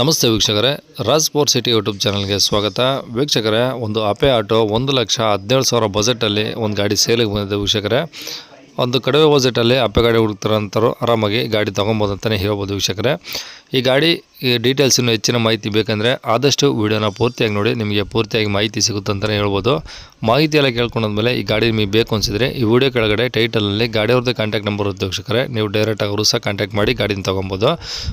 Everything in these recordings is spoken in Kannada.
ನಮಸ್ತೆ ವೀಕ್ಷಕರೇ, ರಾಜ್ ಸ್ಪೋರ್ಟ್ ಸಿಟಿ ಯೂಟ್ಯೂಬ್ ಚಾನಲ್ಗೆ ಸ್ವಾಗತ. ವೀಕ್ಷಕರೇ, ಒಂದು ಅಪೆ ಆಟೋ ಒಂದು ಲಕ್ಷ ಹದಿನೇಳು ಸಾವಿರ ಬಜೆಟಲ್ಲಿ ಒಂದು ಗಾಡಿ ಸೇಲಿಗೆ ಬಂದಿದೆ ವೀಕ್ಷಕರೇ. ಒಂದು ಕಡಿಮೆ ಬಜೆಟಲ್ಲಿ ಅಪ್ಪೆ ಗಾಡಿ ಹುಡುಕ್ತಾರಂತರು ಆರಾಮಾಗಿ ಗಾಡಿ ತೊಗೊಬೋದು ಅಂತಲೇ ಹೇಳ್ಬೋದು ವೀಕ್ಷಕರೇ. ಈ ಗಾಡಿ ಡೀಟೇಲ್ಸ್ ಇನ್ನೂ ಹೆಚ್ಚಿನ ಮಾಹಿತಿ ಬೇಕಂದರೆ ಆದಷ್ಟು ವಿಡಿಯೋನ ಪೂರ್ತಿಯಾಗಿ ನೋಡಿ, ನಿಮಗೆ ಪೂರ್ತಿಯಾಗಿ ಮಾಹಿತಿ ಸಿಗುತ್ತೆ ಅಂತಲೇ ಹೇಳ್ಬೋದು. ಮಾಹಿತಿ ಎಲ್ಲ ಕೇಳ್ಕೊಂಡಾದ್ಮೇಲೆ ಈ ಗಾಡಿ ನಿಮಗೆ ಬೇಕು ಅನಿಸಿದ್ರೆ ಈ ವಿಡಿಯೋ ಕೆಳಗಡೆ ಟೈಟಲಲ್ಲಿ ಗಾಡಿಯವ್ರದ್ದು ಕಾಂಟ್ಯಾಕ್ಟ್ ನಂಬರ್ ವೀಕ್ಷಕರೇ. ನೀವು ಡೈರೆಕ್ಟಾಗಿ ಅವರು ಸಹ ಕಾಂಟ್ಯಾಕ್ಟ್ ಮಾಡಿ ಗಾಡಿನ ತೊಗೊಬೋದು.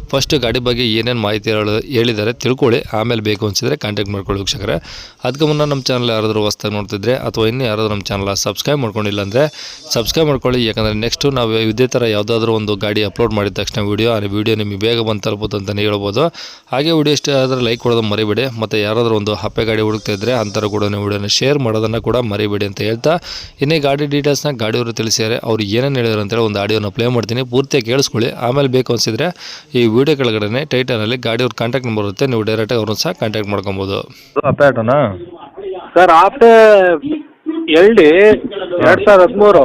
ಫಸ್ಟ್ ಗಾಡಿ ಬಗ್ಗೆ ಏನೇನು ಮಾಹಿತಿ ಹೇಳ- ಹೇಳಿದ್ದಾರೆ ತಿಳ್ಕೊಳ್ಳಿ. ಆಮೇಲೆ ಬೇಕು ಅನಿಸಿದ್ರೆ ಕಾಂಟ್ಯಾಕ್ಟ್ ಮಾಡ್ಕೊಳ್ಳಿ ವೀಕ್ಷಕರೇ. ಅದಕ್ಕೆ ಮುನ್ನ ನಮ್ಮ ಚಾನಲ್ ಯಾರಾದರೂ ಹೊಸ್ದಾಗಿ ನೋಡ್ತಿದ್ರೆ ಅಥವಾ ಇನ್ನೂ ಯಾರಾದರೂ ನಮ್ಮ ಚಾನಲ್ ಸಬ್ಸ್ಕ್ರೈಬ್ ಮಾಡ್ಕೊಂಡಿಲ್ಲ ಅಂದರೆ ಸಬ್ಸ್ಕ್ರೈಬ್ ಮಾಡ್ಕೊಳ್ಳಿ. ಯಾಕಂದರೆ ನೆಕ್ಸ್ಟು ನಾವು ಇದೇ ಥರ ಯಾವುದಾದ್ರೂ ಒಂದು ಗಾಡಿ ಅಪ್ಲೋಡ್ ಮಾಡಿದ ತಕ್ಷಣ ವೀಡಿಯೋ ಆ ವಿಡಿಯೋ ನಿಮಗೆ ಬೇಗ ಬಂದು ಅಂತಲೇ ಹೇಳ್ಬೋದು. ಹಾಗೆ ವಿಡಿಯೋ ಇಷ್ಟ ಆದರೆ ಲೈಕ್ ಕೊಡೋದು ಮರಿಬೇಡಿ. ಮತ್ತು ಯಾರಾದರೂ ಒಂದು ಹಪ್ಪೆ ಗಾಡಿ ಹುಡುಕ್ತಾ ಇದ್ದರೆ ಅಂಥವ್ರು ಕೂಡ ನೀವು ವಿಡಿಯೋನ ಶೇರ್ ಮಾಡೋದನ್ನು ಕೂಡ ಮರಿಬೇಡಿ ಅಂತ ಹೇಳ್ತಾ. ಇನ್ನೇ ಗಾಡಿ ಡೀಟೇಲ್ಸ್ನ ಗಾಡಿಯವರು ತಿಳಿಸಿದ್ದಾರೆ. ಅವ್ರು ಏನೇನು ಹೇಳಿದ್ರು ಅಂತೇಳಿ ಒಂದು ಆಡಿಯೋನ ಪ್ಲೇ ಮಾಡ್ತೀನಿ. ಪೂರ್ತಿಯಾಗಿ ಕೇಳಿಸ್ಕೊಳ್ಳಿ. ಆಮೇಲೆ ಬೇಕು ಅನಿಸಿದರೆ ಈ ವಿಡಿಯೋ ಕೆಳಗಡೆ ಟೈಟಲಲ್ಲಿ ಗಾಡಿಯವ್ರ ಕಾಂಟ್ಯಾಕ್ಟ್ ನಂಬರ್ ಇರುತ್ತೆ. ನೀವು ಡೈರೆಕ್ಟಾಗಿ ಅವ್ರನ್ನ ಸಹ ಕಾಂಟ್ಯಾಕ್ಟ್ ಮಾಡ್ಕೊಬೋದು. ಅಪ್ಪೆ ಆಟೋನಾ? ಸರ್ ಆಫ್ಟರ್ ಎಲ್ ಡಿ ಎರಡು ಸಾವಿರದ ಹದಿಮೂರು.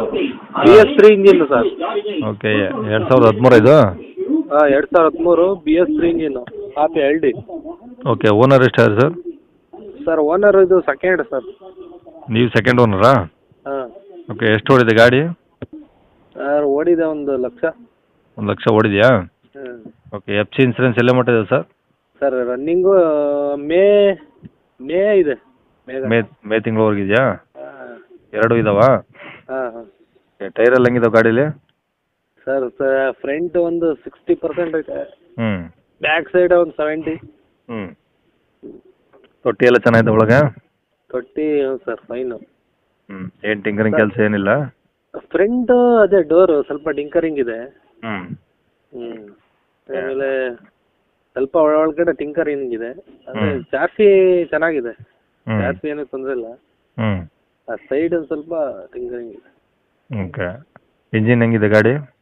B S three engine sir okay ಎರಡು ಸಾವಿರದ ಹದಿಮೂರು ಇದು? ಎರಡು ಸಾವಿರದ ಹದಿಮೂರು B S three of L D okay owner ಎಷ್ಟಾದ್ರೆ sir? Sir owner ಇದು ಸೆಕೆಂಡ್ ಸರ್ ನೀವು ಸೆಕೆಂಡ್ ಓನರಾ ಹಾಂ. ಓಕೆ ಎಷ್ಟು ಓಡಿದೆ ಗಾಡಿ? ಸರ್ ಓಡಿದೆ ಒಂದು ಲಕ್ಷ. ಒಂದು ಲಕ್ಷ ಓಡಿದೆಯಾ? ಓಕೆ ಎಫ್ ಸಿ ಇನ್ಸೂರೆನ್ಸ್ ಎಲ್ಲ ಮಟ್ಟಿದೆ ಸರ್? ಸರ್ ರನ್ನಿಂಗು ಮೇ ಮೇ ಇದೆ. ಮೇ ಮೇ ತಿಂಗಳವರೆಗಿದೆಯಾ? ಹಾಂ. ಎರಡು ಇದಾವ? ಹಾಂ ಹಾಂ. ಟೈರ್ ಎಲ್ಲ ಹೆಂಗಿದಾವೆ ಗಾಡೀಲಿ? ಸರ್ ಫ್ರಂಟ್ ಒಂದು ಸಿಕ್ಸ್ಟಿ ಪರ್ಸೆಂಟ್ ಐತೆ. ಹ್ಮ್. ಬ್ಯಾಕ್ ಸೈಡ್ ಒಂದು ಸೆವೆಂಟಿ ಹ್ಮ್. ತೊಟ್ಟಿ ಎಲ್ಲ ಚೆನ್ನಾಗಿದೆ ಒಳಗೆ? ತೊಟ್ಟಿ ಸರ್ ಫೈನ್ ಹ್ಮ್. ಏನ್ ಟಿಂಕರಿಂಗ್ ಕೆಲಸ ಏನಿಲ್ಲ? ಫ್ರಂಟ್ ಅದೇ ಡೋರ್ ಸ್ವಲ್ಪ ಡಿಂಕರಿಂಗ್ ಇದೆ. ಹ್ಮ್. ಹ್ಮ್. ಆಮೇಲೆ ಸ್ವಲ್ಪ ಒಳ ಒಳಗಡೆ ಟಿಂಕರಿಂಗ್ ಇದೆ. ಅದೇ ಹ್ಮ್. ಜಾಸ್ತಿ ಚೆನ್ನಾಗಿದೆ. ಜಾಸ್ತಿ ಏನೂ ತೊಂದ್ರೆ ಇಲ್ಲ. ಹ್ಮ್. ಆ ಸೈಡ್ ಒಂದು ಸ್ವಲ್ಪ ಟಿಂಕರಿಂಗ್ ಇದೆ. ಓಕೆ. ಇಂಜಿನ್ ಹೆಂಗಿದೆ ಗಾಡಿ?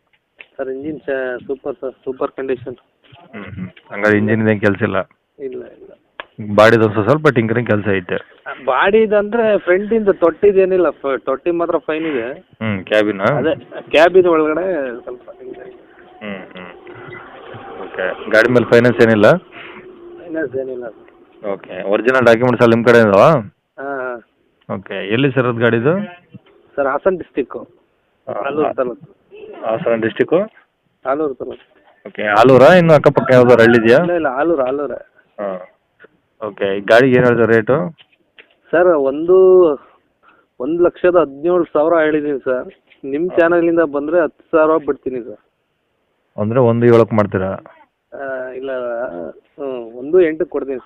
Sir engine super sir super condition. ಹ್ಞೂ ಹ್ಞೂ ಹಂಗಾರೆ ಇಂಜಿನ್ ಏನು ಕೆಲಸ ಇಲ್ಲ? ಇಲ್ಲ ಇಲ್ಲ. ಬಾಡಿದು ಸ್ವಲ್ಪ ಟಿಂಕರಿಂಗ್ ಕೆಲಸ ಐತೆ. ಬಾಡಿದಂದ್ರೆ ಫ್ರಂಟಿಂದ ತೊಟ್ಟಿದೇನಿಲ್ಲ ತೊಟ್ಟಿ ಮಾತ್ರ ಫೈನ್ ಇದೆ. ಹ್ಞೂ ಕ್ಯಾಬಿನ? ಅದೇ ಕ್ಯಾಬಿನ ಒಳಗಡೆ ಸ್ವಲ್ಪ ಹ್ಞೂ ಹ್ಞೂ ಓಕೆ ಗಾಡಿ ಮೇಲೆ ಫೈನಾನ್ಸ್ ಏನಿಲ್ಲ? ಫೈನಾನ್ಸ್ ಏನಿಲ್ಲ ಓಕೆ ಒರಿಜಿನಲ್ ಡಾಕ್ಯುಮೆಂಟ್ಸ್ ಎಲ್ಲ ನಿಮ್ಮ ಕಡೆ ಇದಾವಾ? ಹಾಂ ಓಕೆ ಎಲ್ಲಿ ಸರ್ ಅದು ಗಾಡಿದು? Sir Hassan district taluk. Hassan district Alur taluk okay ಆಲೂರಾ ಇನ್ನು ಅಕ್ಕಪಕ್ಕ ಯಾವ್ದಾರು ಹಳ್ಳಿ ಇದೆಯಾ ಇಲ್ಲ ಇಲ್ಲ ಆಲೂರು ಆಲೂರೇ ಹಾಂ. ಓಕೆ ಈ ಗಾಡಿಗೆ ಏನು ಹೇಳ್ತಾರೆ ರೇಟು ಸರ್ ಒಂದು ಒಂದು ಲಕ್ಷದ ಹದಿನೇಳು ಸಾವಿರ ಹೇಳಿದ್ದೀನಿ ಸರ್. ನಿಮ್ಮ ಚಾನಲಿಂದ ಬಂದರೆ ಹತ್ತು ಸಾವಿರ ಬಿಡ್ತೀನಿ ಸರ್. ಅಂದರೆ ಒಂದು ಏಳಕ್ಕೆ ಮಾಡ್ತೀರಾ? ಆ, ಇಲ್ಲ ಹ್ಞೂ ಒಂದು ಎಂಟಕ್ಕೆ ಕೊಡ್ತೀನಿ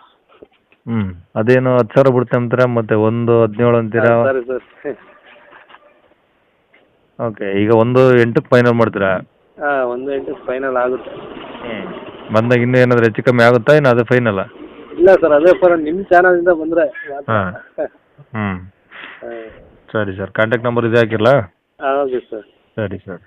ಹ್ಞೂ ಅದೇನು ಹತ್ತು ಸಾವಿರ ಬಿಡ್ತೆ ಅಂತೀರಾ ಮತ್ತೆ ಒಂದು ಹದಿನೇಳು ಅಂತೀರಾ? ಸರಿ ಸರ್. ಓಕೆ ಈಗ ಒಂದು ಎಂಟಕ್ಕೆ ಫೈನಲ್ ಮಾಡ್ತೀರಾ? ಹಾಂ ಒಂದು ಎಂಟಕ್ಕೆ ಫೈನಲ್ ಆಗುತ್ತೆ. ಹ್ಞೂ ಬಂದಾಗ ಇನ್ನೂ ಏನಾದರೂ ಹೆಚ್ಚು ಕಮ್ಮಿ ಆಗುತ್ತಾ ಇನ್ನು ಅದು ಫೈನಲ್ ಇಲ್ಲ ಸರ್ ಅದೇ ಸರ್ ನಿಮ್ಮ ಚಾನಲಿಂದ ಬಂದರೆ ಹಾಂ. ಹ್ಞೂ ಸರಿ ಸರ್ ಕಾಂಟ್ಯಾಕ್ಟ್ ನಂಬರ್ ಇದೆ ಹಾಕಿರಲಾ? ಹಾಂ ಓಕೆ ಸರ್. ಸರಿ ಸರ್.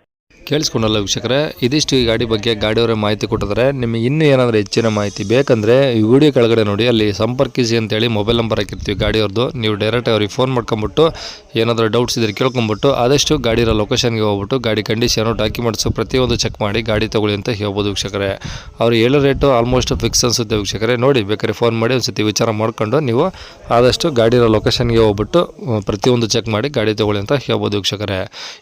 ಕೇಳಿಸ್ಕೊಂಡಲ್ಲ ವೀಕ್ಷಕರೇ, ಇದಿಷ್ಟು ಈ ಗಾಡಿ ಬಗ್ಗೆ ಗಾಡಿಯವರೇ ಮಾಹಿತಿ ಕೊಟ್ಟಿದ್ದಾರೆ. ನಿಮಗೆ ಇನ್ನೂ ಏನಾದರೂ ಹೆಚ್ಚಿನ ಮಾಹಿತಿ ಬೇಕಂದರೆ ಈ ವಿಡಿಯೋ ಕೆಳಗಡೆ ನೋಡಿ, ಅಲ್ಲಿ ಸಂಪರ್ಕಿಸಿ ಅಂತೇಳಿ ಮೊಬೈಲ್ ನಂಬರ್ ಹಾಕಿರ್ತೀವಿ ಗಾಡಿಯವ್ರದ್ದು. ನೀವು ಡೈರೆಕ್ಟ್ ಅವ್ರಿಗೆ ಫೋನ್ ಮಾಡ್ಕೊಂಬಿಟ್ಟು, ಏನಾದರೂ ಡೌಟ್ಸ್ ಇದ್ರೆ ಕೇಳ್ಕೊಂಬಿಟ್ಟು, ಆದಷ್ಟು ಗಾಡಿರೋ ಲೊಕೇಶನ್ಗೆ ಹೋಗ್ಬಿಟ್ಟು, ಗಾಡಿ ಕಂಡೀಷನು ಡಾಕ್ಯುಮೆಂಟ್ಸು ಪ್ರತಿಯೊಂದು ಚೆಕ್ ಮಾಡಿ ಗಾಡಿ ತೊಗೊಳ್ಳಿ ಅಂತ ಹೇಳ್ಬೋದು ವೀಕ್ಷಕರೇ. ಅವ್ರು ಹೇಳೋ ರೇಟು ಆಲ್ಮೋಸ್ಟ್ ಫಿಕ್ಸ್ ಅನಿಸುತ್ತೆ ವೀಕ್ಷಕರೇ. ನೋಡಿ, ಬೇಕಾದ್ರೆ ಫೋನ್ ಮಾಡಿ ಒಂದು ಸತಿ ವಿಚಾರ ಮಾಡ್ಕೊಂಡು, ನೀವು ಆದಷ್ಟು ಗಾಡಿರೋ ಲೊಕೇಶನ್ಗೆ ಹೋಗ್ಬಿಟ್ಟು, ಪ್ರತಿಯೊಂದು ಚೆಕ್ ಮಾಡಿ ಗಾಡಿ ತೊಗೊಳ್ಳಿ ಅಂತ ಹೇಳ್ಬೋದು ವೀಕ್ಷಕರೇ.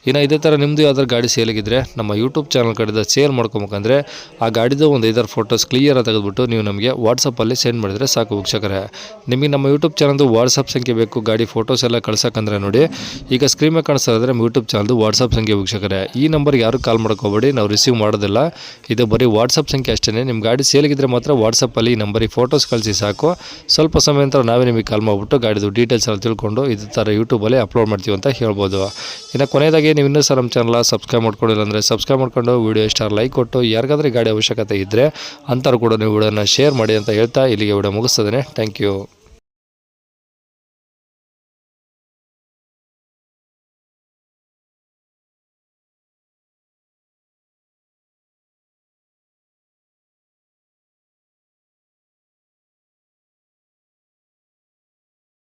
ಇನ್ನು ಇದೇ ಥರ ನಿಮ್ಮದು ಯಾವ್ದಾದ್ರು ಗಾಡಿ ಸೇಲಿಗಿದ್ರೆ ನಮ್ಮ ಯೂಟ್ಯೂಬ್ ಚಾನಲ್ ಕಡೆದ ಶೇರ್ ಮಾಡ್ಕೊಬೇಕಂದ್ರೆ ಆ ಗಾಡಿದು ಒಂದು ಐದಾರು ಫೋಟೋಸ್ ಕ್ಲಿಯರಾಗಿ ತೆಗೆದುಬಿಟ್ಟು ನೀವು ನಮಗೆ ವಾಟ್ಸಪ್ಪಲ್ಲಿ ಸೆಂಡ್ ಮಾಡಿದರೆ ಸಾಕು ವೀಕ್ಷಕರೇ. ನಿಮಗೆ ನಮ್ಮ ಯೂಟ್ಯೂಬ್ ಚಾನಲ್ದು ವಾಟ್ಸಪ್ ಸಂಖ್ಯೆ ಬೇಕು, ಗಾಡಿ ಫೋಟೋಸ್ ಎಲ್ಲ ಕಳ್ಸೋಕ್ಕಂದ್ರೆ ನೋಡಿ. ಈಗ ಸ್ಕ್ರೀನ್ ಮೇಲೆ ನಮ್ಮ ಯೂಟ್ಯೂಬ್ ಚಾನಲ್ದು ವಾಟ್ಸಪ್ ಸಂಖ್ಯೆ ವೀಕ್ಷಕರೇ. ಈ ನಂಬರ್ಗೆ ಯಾರು ಕಾಲ್ ಮಾಡ್ಕೋಬೇಡಿ, ನಾವು ರಿಸೀವ್ ಮಾಡೋದಿಲ್ಲ. ಇದು ಬರೀ ವಾಟ್ಸಪ್ ಸಂಖ್ಯೆ ಅಷ್ಟೇ ನಿಮ್ಮ ಗಾಡಿ ಸೇಲಿಗಿದ್ರೆ ಮಾತ್ರ ವಾಟ್ಸಪ್ಪಲ್ಲಿ ಈ ನಂಬರಿಗೆ ಫೋಟೋಸ್ ಕಳಿಸಿ ಸಾಕು. ಸ್ವಲ್ಪ ಸಮಯ ನಂತರ ನಾವೇ ನಿಮಗೆ ಕಾಲ್ ಮಾಡಿಬಿಟ್ಟು ಗಾಡಿದು ಡೀಟೇಲ್ಸ್ ಎಲ್ಲ ತಿಳ್ಕೊಂಡು ಇದೇ ಥರ ಯೂಟ್ಯೂಬಲ್ಲಿ ಅಪ್ಲೋಡ್ ಮಾಡ್ತೀವಿ ಅಂತ ಹೇಳ್ಬೋದು. ಇನ್ನು ಕೊನೆಯದಾಗಿ ನೀವು ಇನ್ನೂ ಸರ್ ನಮ್ಮ ಚಾನಲ್ ಸಬ್ಸ್ಕ್ರೈಬ್ ಮಾಡ್ಕೊಂಡಿಲ್ಲ ಅಂದರೆ ಸಬ್ಸ್ಕ್ರೈಬ್ ಮಾಡ್ಕೊಂಡು ವೀಡಿಯೋ ಇಷ್ಟ ಲೈಕ್ ಕೊಟ್ಟು, ಯಾರಿಗಾದ್ರೂ ಗಾಡಿ ಅವಶ್ಯಕತೆ ಇದ್ದರೆ ಅಂಥವ್ರು ಕೂಡ ನೀವು ವಿಡಿಯೋನ ಶೇರ್ ಮಾಡಿ ಅಂತ ಹೇಳ್ತಾ ಇಲ್ಲಿಗೆ ವಿಡಿಯೋ ಮುಗಿಸ್ತದೆ ಥ್ಯಾಂಕ್ ಯು